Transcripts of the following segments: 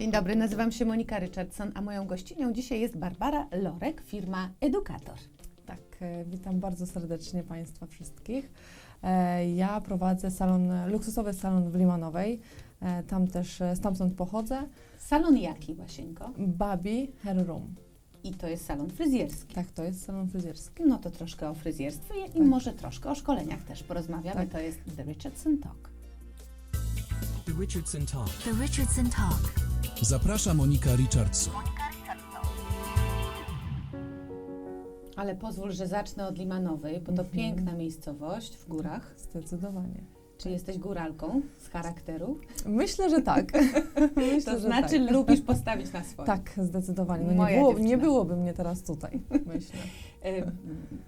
Dzień dobry, nazywam się Monika Richardson, a moją gościnią dzisiaj jest Barbara Lorek, firma Edukator. Tak, e, witam bardzo serdecznie Państwa wszystkich. E, Ja prowadzę salon, luksusowy salon w Limanowej. E, Tam też stamtąd pochodzę. Salon jaki, Łasieńko? Babi Hair Room. I to jest salon fryzjerski. Tak, to jest salon fryzjerski. No to troszkę o fryzjerstwie i Tak. może troszkę o szkoleniach też porozmawiamy. Tak. To jest The Richardson Talk. The Richardson Talk. The Richardson Talk. Zaprasza Monika Richardson. Ale pozwól, że zacznę od Limanowej, bo to Mhm. piękna miejscowość w górach. Zdecydowanie. Czy jesteś góralką z charakteru? Myślę, że tak. Myślę, To znaczy tak. lubisz postawić na swoje. Tak, zdecydowanie. No nie, było, nie byłoby mnie teraz tutaj, myślę. E,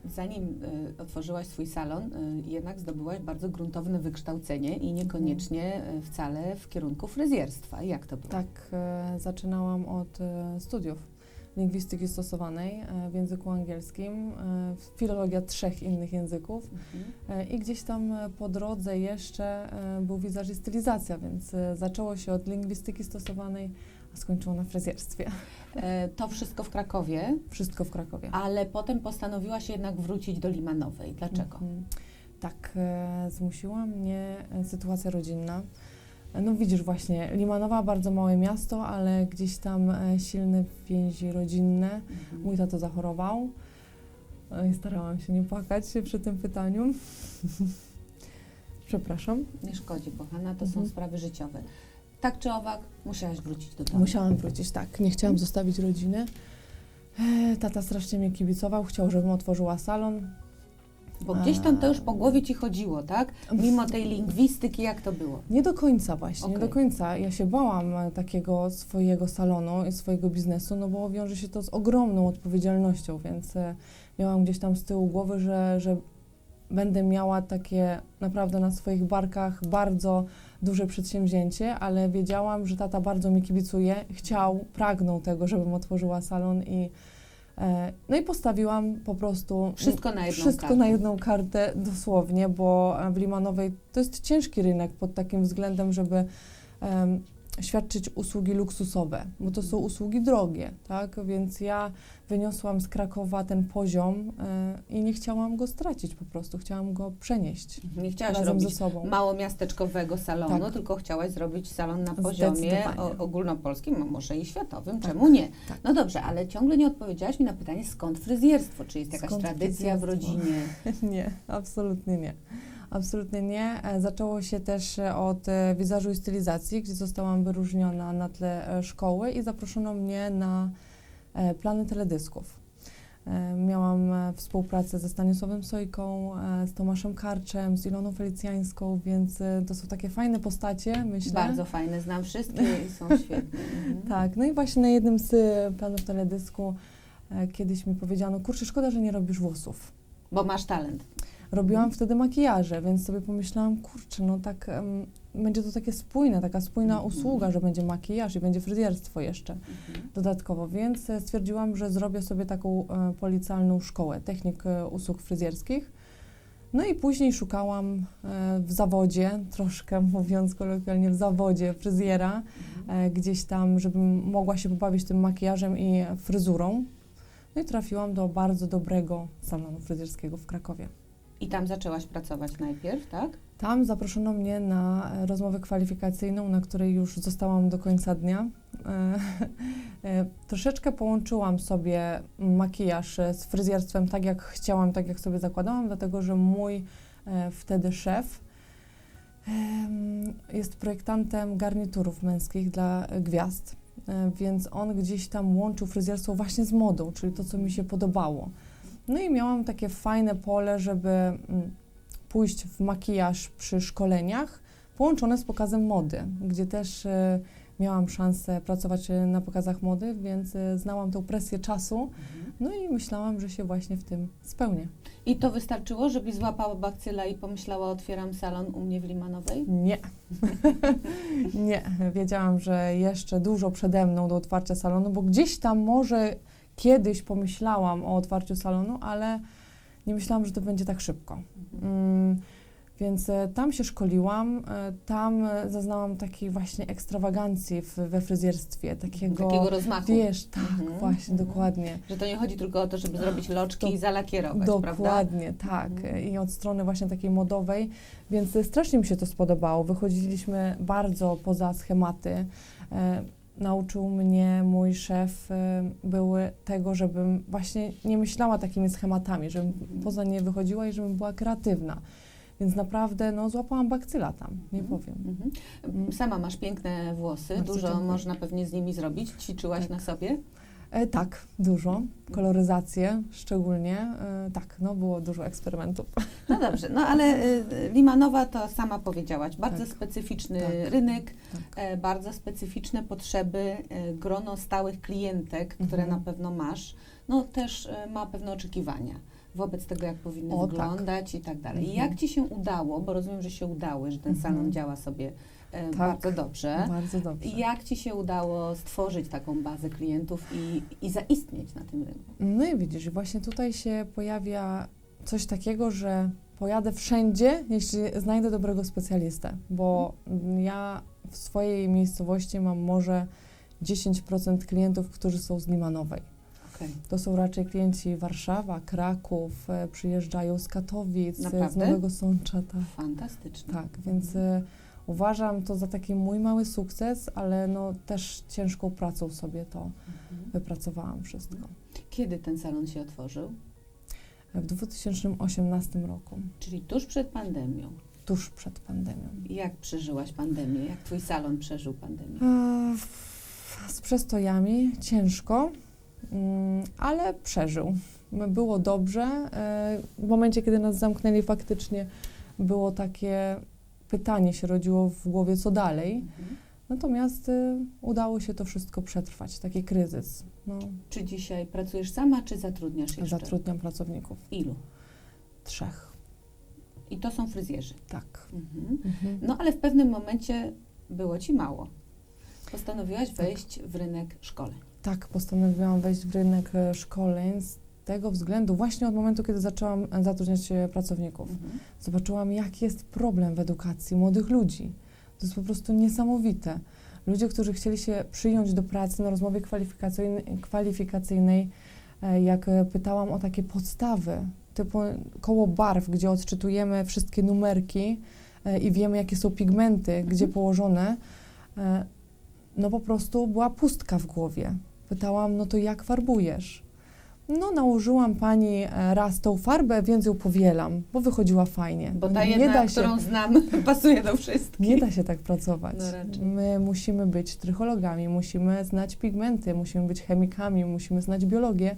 Zanim e, otworzyłaś swój salon, e, jednak zdobyłaś bardzo gruntowne wykształcenie i niekoniecznie wcale w kierunku fryzjerstwa. Jak to było? Tak, zaczynałam od studiów lingwistyki stosowanej e, w języku angielskim, e, filologia trzech innych języków. Mhm. E, I gdzieś tam po drodze jeszcze był wizaż i stylizacja, więc zaczęło się od lingwistyki stosowanej, a skończyło na fryzjerstwie. To wszystko w Krakowie, Wszystko w Krakowie. ale potem postanowiłaś jednak wrócić do Limanowej. Dlaczego? Mhm. Tak, zmusiła mnie sytuacja rodzinna. E, No widzisz właśnie, Limanowa bardzo małe miasto, ale gdzieś tam e, silne więzi rodzinne. Mhm. Mój tato zachorował. E, I starałam się nie płakać przy tym pytaniu. Przepraszam. Nie szkodzi, kochana, to są Mhm. sprawy życiowe. Tak czy owak, musiałaś wrócić do domu. Musiałam wrócić, tak. Nie chciałam zostawić rodziny. E, Tata strasznie mnie kibicował, chciał, żebym otworzyła salon. Bo gdzieś tam to już po głowie ci chodziło, tak? Mimo tej lingwistyki, jak to było? Nie do końca właśnie, nie Okej. do końca. Ja się bałam e, takiego swojego salonu i swojego biznesu, no bo wiąże się to z ogromną odpowiedzialnością, więc e, miałam gdzieś tam z tyłu głowy, że, że będę miała takie naprawdę na swoich barkach bardzo duże przedsięwzięcie, ale wiedziałam, że tata bardzo mi kibicuje, chciał, pragnął tego, żebym otworzyła salon i no i postawiłam po prostu Wszystko na jedną wszystko kartę. na jedną kartę dosłownie, bo e, w Limanowej to jest ciężki rynek pod takim względem, żeby świadczyć usługi luksusowe, bo to są usługi drogie, tak? Więc ja wyniosłam z Krakowa ten poziom e, i nie chciałam go stracić po prostu, chciałam go przenieść Nie chciałaś razem robić ze sobą. mało miasteczkowego salonu, Tak. tylko chciałaś zrobić salon na poziomie ogólnopolskim, może i światowym, Tak, czemu nie? tak. No dobrze, ale ciągle nie odpowiedziałaś mi na pytanie, skąd fryzjerstwo? Czy jest jakaś Skąd tradycja w rodzinie? Nie, absolutnie nie. Absolutnie nie. E, Zaczęło się też e, od e, wizażu i stylizacji, gdzie zostałam wyróżniona na tle szkoły i zaproszono mnie na plany teledysków. Miałam współpracę ze Stanisławem Sojką, z Tomaszem Karczem, z Iloną Felicjańską, więc to są takie fajne postacie, myślę. Bardzo fajne, znam wszystkie i są świetne. Mhm. Tak, no i właśnie na jednym z planów teledysku kiedyś mi powiedziano, kurczę, szkoda, że nie robisz włosów. Bo masz talent. Robiłam wtedy makijaże, więc sobie pomyślałam, kurczę, no tak, em, będzie to takie spójne, taka spójna Mhm. usługa, że będzie makijaż i będzie fryzjerstwo jeszcze dodatkowo, więc e, stwierdziłam, że zrobię sobie taką e, policjalną szkołę technik e, usług fryzjerskich. No i później szukałam e, w zawodzie, troszkę mówiąc kolokwialnie, w zawodzie fryzjera, e, gdzieś tam, żebym mogła się pobawić tym makijażem i fryzurą. No i trafiłam do bardzo dobrego salonu fryzjerskiego w Krakowie. I tam zaczęłaś pracować najpierw, tak? Tam zaproszono mnie na rozmowę kwalifikacyjną, na której już zostałam do końca dnia. E, e, Troszeczkę połączyłam sobie makijaż z fryzjerstwem tak, jak chciałam, tak jak sobie zakładałam, dlatego że mój e, wtedy szef jest projektantem garniturów męskich dla gwiazd, więc on gdzieś tam łączył fryzjerstwo właśnie z modą, czyli to, co mi się podobało. No i miałam takie fajne pole, żeby mm, pójść w makijaż przy szkoleniach, połączone z pokazem mody, gdzie też e, miałam szansę pracować e, na pokazach mody, więc e, znałam tą presję czasu, no i myślałam, że się właśnie w tym spełnię. I to wystarczyło, żeby złapała bakcyla i pomyślała, otwieram salon u mnie w Limanowej? Nie. nie. Wiedziałam, że jeszcze dużo przede mną do otwarcia salonu, bo gdzieś tam może kiedyś pomyślałam o otwarciu salonu, ale nie myślałam, że to będzie tak szybko. Mm, Więc e, tam się szkoliłam, e, tam e, zaznałam takiej właśnie ekstrawagancji w, we fryzjerstwie, takiego, Takiego rozmachu. wiesz, tak, Mhm, właśnie, mhm. dokładnie. Że to nie chodzi tylko o to, żeby zrobić loczki Do- i zalakierować, prawda? Dokładnie, tak. Mhm. I od strony właśnie takiej modowej, więc strasznie mi się to spodobało. Wychodziliśmy bardzo poza schematy. Nauczył mnie mój szef e, były tego, żebym właśnie nie myślała takimi schematami, żebym poza nie wychodziła i żebym była kreatywna. Więc naprawdę no, złapałam bakcyla tam, nie Mhm. powiem. Mhm. Sama masz piękne włosy, Bardzo dużo dziękuję. można pewnie z nimi zrobić. Ćwiczyłaś Tak. na sobie? E, tak, dużo. Koloryzację szczególnie. E, tak, no było dużo eksperymentów. No dobrze, no ale y, Limanowa to sama powiedziałaś, bardzo Tak. specyficzny Tak. rynek, Tak. e, bardzo specyficzne potrzeby, e, grono stałych klientek, które Mhm. na pewno masz, no też e, ma pewne oczekiwania wobec tego, jak powinny O, tak. wyglądać i tak dalej. Mhm. Jak Ci się udało, bo rozumiem, że się udało, że ten Mhm. salon działa sobie e, Tak. bardzo dobrze. Bardzo dobrze. Jak Ci się udało stworzyć taką bazę klientów i, i zaistnieć na tym rynku? No i widzisz, właśnie tutaj się pojawia coś takiego, że pojadę wszędzie, jeśli znajdę dobrego specjalistę, bo ja w swojej miejscowości mam może 10% klientów, którzy są z Limanowej. Okej. To są raczej klienci Warszawa, Kraków, e, przyjeżdżają z Katowic, e, z Naprawdę? Nowego Sącza. Tak, Fantastyczne. tak więc e, uważam to za taki mój mały sukces, ale no też ciężką pracą sobie to Mhm. wypracowałam wszystko. Kiedy ten salon się otworzył? W 2018 roku, Czyli tuż przed pandemią. tuż przed pandemią. Jak przeżyłaś pandemię? Jak twój salon przeżył pandemię? E, w- Z przestojami ciężko, ale przeżył. Było dobrze. E, W momencie, kiedy nas zamknęli, faktycznie było takie pytanie się rodziło w głowie, co dalej. Mhm. Natomiast y, udało się to wszystko przetrwać, taki kryzys. No, Czy dzisiaj pracujesz sama, czy zatrudniasz jeszcze? zatrudniam pracowników. Ilu? Trzech. I to są fryzjerzy. Tak. Mhm. Mhm. No ale w pewnym momencie było ci mało. Postanowiłaś Tak. wejść w rynek szkoleń. Tak, postanowiłam wejść w rynek e, szkoleń z tego względu, właśnie od momentu, kiedy zaczęłam e, zatrudniać e, pracowników. Mhm. Zobaczyłam, jaki jest problem w edukacji młodych ludzi. To jest po prostu niesamowite. Ludzie, którzy chcieli się przyjąć do pracy na rozmowie kwalifikacyjnej, kwalifikacyjnej jak pytałam o takie podstawy, typu koło barw, gdzie odczytujemy wszystkie numerki i wiemy, jakie są pigmenty, gdzie położone, e, no po prostu była pustka w głowie. Pytałam, no to jak farbujesz? No, nałożyłam pani e, raz tą farbę, więc ją powielam, bo wychodziła fajnie. Bo ta nie jedna, da się, którą znam, pasuje do wszystkich. nie da się tak pracować. No. My musimy być trychologami, musimy znać pigmenty, musimy być chemikami, musimy znać biologię,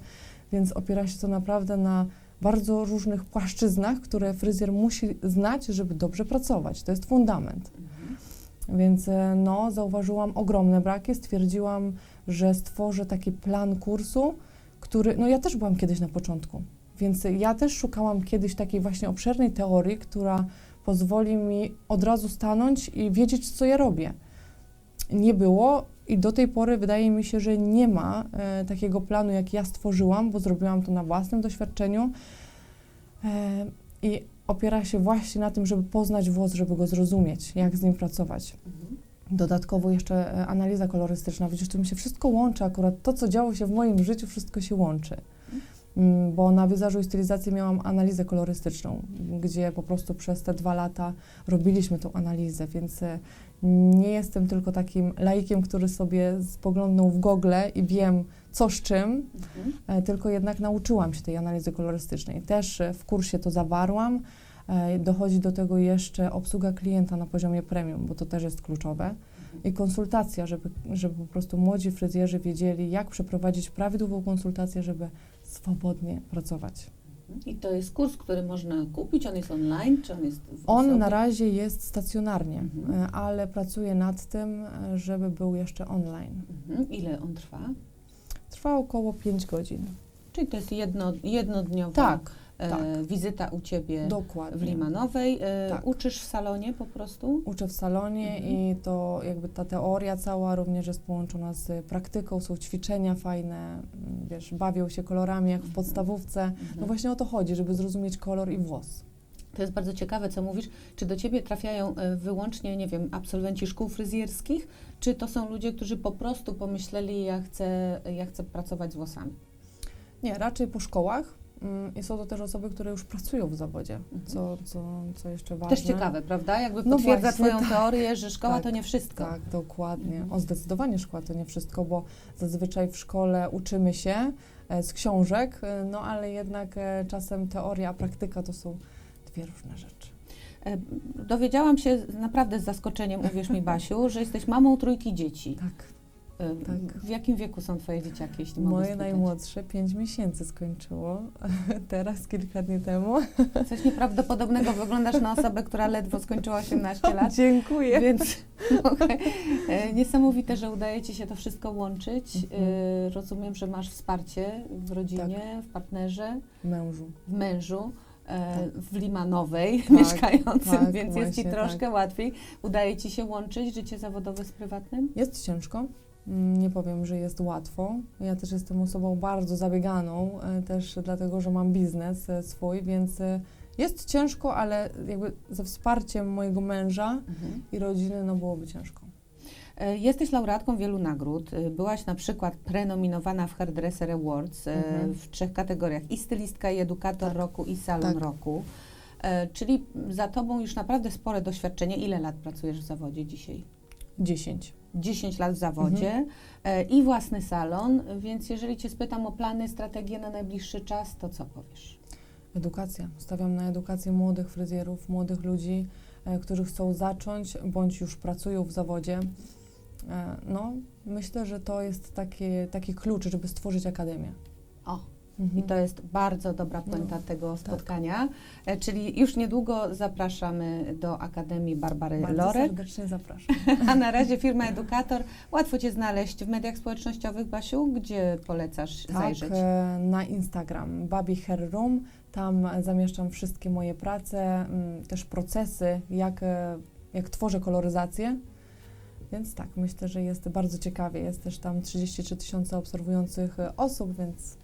więc opiera się to naprawdę na bardzo różnych płaszczyznach, które fryzjer musi znać, żeby dobrze pracować. To jest fundament. Mhm. Więc e, no, zauważyłam ogromne braki, stwierdziłam, że stworzę taki plan kursu, który, no ja też byłam kiedyś na początku, więc ja też szukałam kiedyś takiej właśnie obszernej teorii, która pozwoli mi od razu stanąć i wiedzieć, co ja robię. Nie było i do tej pory wydaje mi się, że nie ma e, takiego planu, jak ja stworzyłam, bo zrobiłam to na własnym doświadczeniu e, i opiera się właśnie na tym, żeby poznać włos, żeby go zrozumieć, jak z nim pracować. Mhm. Dodatkowo jeszcze e, analiza kolorystyczna. Widzisz, to mi się wszystko łączy, akurat to, co działo się w moim życiu, wszystko się łączy. Mm, Bo na wizażu i stylizacji miałam analizę kolorystyczną, gdzie po prostu przez te dwa lata robiliśmy tą analizę, więc e, nie jestem tylko takim laikiem, który sobie spoglądnął w Google i wiem, co z czym, Mhm. e, tylko jednak nauczyłam się tej analizy kolorystycznej. Też w kursie to zawarłam. E, Dochodzi do tego jeszcze obsługa klienta na poziomie premium, bo to też jest kluczowe. I konsultacja, żeby, żeby po prostu młodzi fryzjerzy wiedzieli, jak przeprowadzić prawidłową konsultację, żeby swobodnie pracować. I to jest kurs, który można kupić, on jest online, czy on jest w On na razie jest stacjonarnie, Mhm. e, ale pracuję nad tym, żeby był jeszcze online. Mhm. Ile on trwa? Trwa około 5 godzin. Czyli to jest jedno, jednodniowa Tak, tak. wizyta u Ciebie dokładnie. w Limanowej. E, Tak. Uczysz w salonie po prostu? Uczę w salonie Mhm. i to jakby ta teoria cała również jest połączona z praktyką, są ćwiczenia fajne, mm, wiesz, bawią się kolorami jak w Mhm. podstawówce. No właśnie o to chodzi, żeby zrozumieć kolor i włos. To jest bardzo ciekawe, co mówisz. Czy do ciebie trafiają e, wyłącznie, nie wiem, absolwenci szkół fryzjerskich, czy to są ludzie, którzy po prostu pomyśleli, ja chcę, ja chcę pracować z włosami? Nie, raczej po szkołach. Mm, I są to też osoby, które już pracują w zawodzie, Mhm. co, co, co jeszcze ważne. Też ciekawe, prawda? Jakby No potwierdza właśnie, twoją tak. teorię, że szkoła Tak, to nie wszystko. Tak, dokładnie. Mhm. O, zdecydowanie szkoła to nie wszystko, bo zazwyczaj w szkole uczymy się e, z książek, e, no ale jednak e, czasem teoria, a praktyka to są dwie różne rzeczy. Dowiedziałam się naprawdę z zaskoczeniem, uwierz mi Basiu, że jesteś mamą trójki dzieci. Tak. Tak. W jakim wieku są twoje dzieciaki, jeśli mogę Moje spytać? najmłodsze pięć miesięcy skończyło, teraz kilka dni temu. Coś nieprawdopodobnego, wyglądasz na osobę, która ledwo skończyła 18 lat. Dziękuję. Więc okej. E, niesamowite, że udaje Ci się to wszystko łączyć. Mhm. E, rozumiem, że masz wsparcie w rodzinie, w partnerze, Mężu. w mężu. e, Tak. W Limanowej Tak, mieszkającym, tak, więc jest Ci właśnie troszkę tak. łatwiej. Udaje Ci się łączyć życie zawodowe z prywatnym? Jest ciężko. Nie powiem, że jest łatwo. Ja też jestem osobą bardzo zabieganą, e, też dlatego, że mam biznes e, swój, więc e, jest ciężko, ale jakby ze wsparciem mojego męża i rodziny, no byłoby ciężko. Jesteś laureatką wielu nagród. Byłaś na przykład prenominowana w Hairdresser Awards Mhm. w trzech kategoriach. I stylistka, i edukator Tak. roku, i salon Tak. roku. Czyli za Tobą już naprawdę spore doświadczenie. Ile lat pracujesz w zawodzie dzisiaj? 10. 10 lat w zawodzie Mhm. e, i własny salon, więc jeżeli Cię spytam o plany, strategie na najbliższy czas, to co powiesz? Edukacja. Stawiam na edukację młodych fryzjerów, młodych ludzi, e, którzy chcą zacząć bądź już pracują w zawodzie. E, no, myślę, że to jest taki, taki klucz, żeby stworzyć akademię. O, Mhm. i to jest bardzo dobra No, puenta tego tak. spotkania. E, Czyli już niedługo zapraszamy do Akademii Barbary Bardzo Lorek. serdecznie zapraszam. A na razie firma Edukator. Łatwo Cię znaleźć w mediach społecznościowych, Basiu. Gdzie polecasz Tak, zajrzeć? e, na Instagram Baby Hair Room. Tam zamieszczam wszystkie moje prace, mm, też procesy, jak, e, jak tworzę koloryzację. Więc tak, myślę, że jest bardzo ciekawie. Jest też tam 33 tysiące obserwujących osób, więc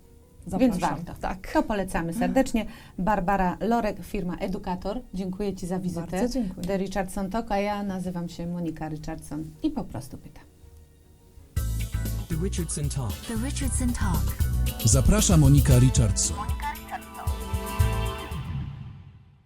zapraszam. Więc warto. Tak. To polecamy serdecznie. Barbara Lorek, firma Edukator. Dziękuję Ci za wizytę. Bardzo dziękuję. The Richardson Talk, a ja nazywam się Monika Richardson i po prostu pytam. The Richardson Talk. The Richardson Talk. Zaprasza Monika Richardson.